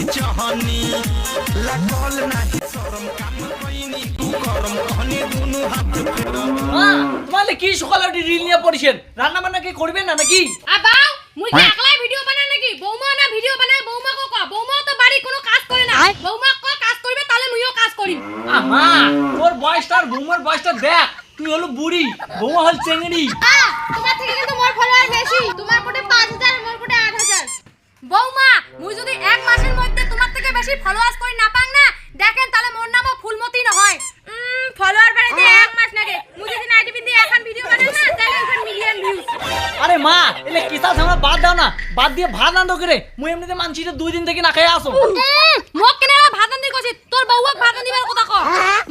की चाहनी लागल नाही शरम काम कइनी तू करम कहनी दुनु हाथ फेरम মা তোমালে কি সকালে উঠে রিল নিয়ে পড়িছেন রান্না বান্না কি করবেন না নাকি আবাও মুই কি একলাই ভিডিও বানাই নাকি বৌমা না ভিডিও বানায় বৌমা কো কয় বৌমা তো বাড়ি কোনো কাজ করে না বৌমা কো কাজ করবে তাহলে মুইও কাজ করি আমা তোর বয়সটা আর বৌমার বয়সটা দেখ তুই হলো বুড়ি বৌমা হল চেংড়ি তোমার থেকে কিন্তু মোর ফলোয়ার বেশি তোমার বেশি ফলোয়ার্স করি না পাং না। দেখেন তাহলে মোর নামও ফুলমতি নহয় ফলোয়ার বাড়াইতে এক মাস লাগে। মুই যদি নাইটি পিন্দি এখন ভিডিও বানাই না তাহলে এখন মিলিয়ন ভিউজ আরে মা এলে কিতা সামনে বাদ দাও না। বাদ দিয়ে ভাত রান্ধো করে? মুই এমনিতে মানছিটা দুই দিন থেকে না খেয়ে আসো। মোক কেনে ভাত আনদি কইছি? তোর বউক ভাত আনদিবার কথা ক।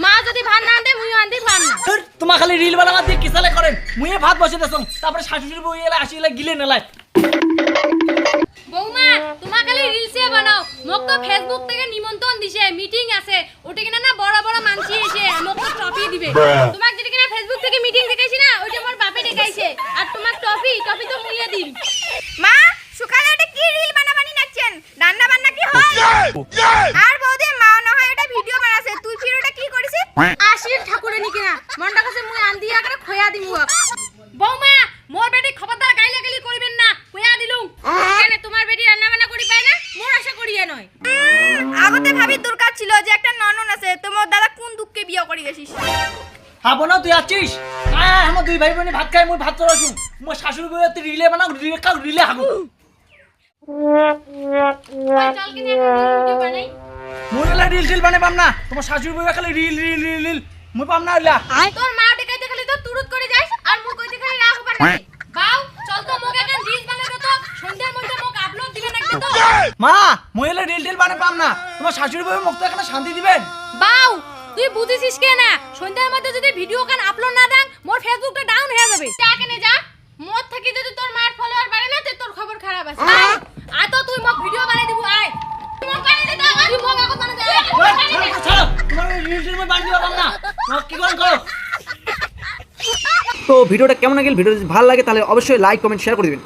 মা যদি ভাত না আনদে মুই আনদি ভাত না। তোমার খালি রিল বানাবার দিয়ে কিসালে করেন। মুয়ে ভাত বসে দেছো তারপরে শাশুড়ি বউ এলে আসি এলে গিলে নেলাই ফেসবুক থেকে নিমন্ত্রণ দিছে মিটিং আছে। ওটা কিনা না বড় বড় মানসি এসে মোক তো ট্রফি দিবে তোমাক যেটা কিনা ফেসবুক থেকে মিটিং দেখাইছি না ওইটা মোর বাপে দেখাইছে। আর তোমাক ট্রফি ট্রফি তো মুইয়ে দিম। মা সকালে ওটা কি রিল বানাবানি নাচছেন? রান্না বান্না কি হয়? আর বৌদি মা না হয় ওটা ভিডিও বানাছে। তুই ফির ওটা কি করিস আশির ঠাকুরে নি কিনা। মনটা কাছে মুই আন দিয়া করে খয়া দিমু। বৌমা মোর বেটি খবরদার গাইলে গালি করিবেন না খয়া দিলুম। কেন তোমার বেটি রান্না বান্না করি পায় না? মোর আশা করিয়ে নয়। আগতে ভাবি দরকার ছিল যে একটা ননন আছে তোমার দাদা কোন দুঃখে বিয়ে করে গেছিস? হাবো না তুই আছিস? আয় আমার দুই ভাই বোনে ভাত খাই মুই ভাত তোর আসুন মোর শাশুড়ি বউ তুই রিলে বানাও রিলে খাও রিলে হাগু। চল কিনে ভিডিও বানাই। মুই এলা রিল টিল বানাই পাম না। তোমার শাশুড়ি বউ খালি রিল রিল রিল রিল মুই পাম না তোর মা দেখাইতে খালি তো তুরুত করে যাস আর মুখ কইতে খালি রাগ হবার নাকি বাউ চল তো মোক এখন রিলস বানাইবে তো সন্ধ্যার মধ্যে মোক আপলোড দিবে নাকি তো মা মুই এলা রিল টিল বানাই পাম না। তোমার শাশুড়ি বউ মুখ তো এখানে শান্তি দিবেন? বাউ তুই বুঝিছিস কে না? সন্ধ্যার মধ্যে যদি ভিডিও কান আপলোড না দেন মোর ফেসবুকটা ডাউন হয়ে যাবে। যা কেনে যা। মোর থাকি যদি তোর মার ফলোয়ার বাড়ে না তে তোর খবর খারাপ আছে। আয়, আয় তো তুই মোক ভিডিও বানাই দিব আয়। তুই মোক বানাই দে দাও তুই মোক আগত বানাই দে মোক বানাই। ছাড়ো, ছাড়ো, তোমার রিল টিল মুই বানিয়ে পাম না। তোমার কি করেন করো? তো ভিডিওটা কেমন লাগল? ভিডিও যদি ভালো লাগে তাহলে অবশ্যই লাইক কমেন্ট শেয়ার করে দিবেন।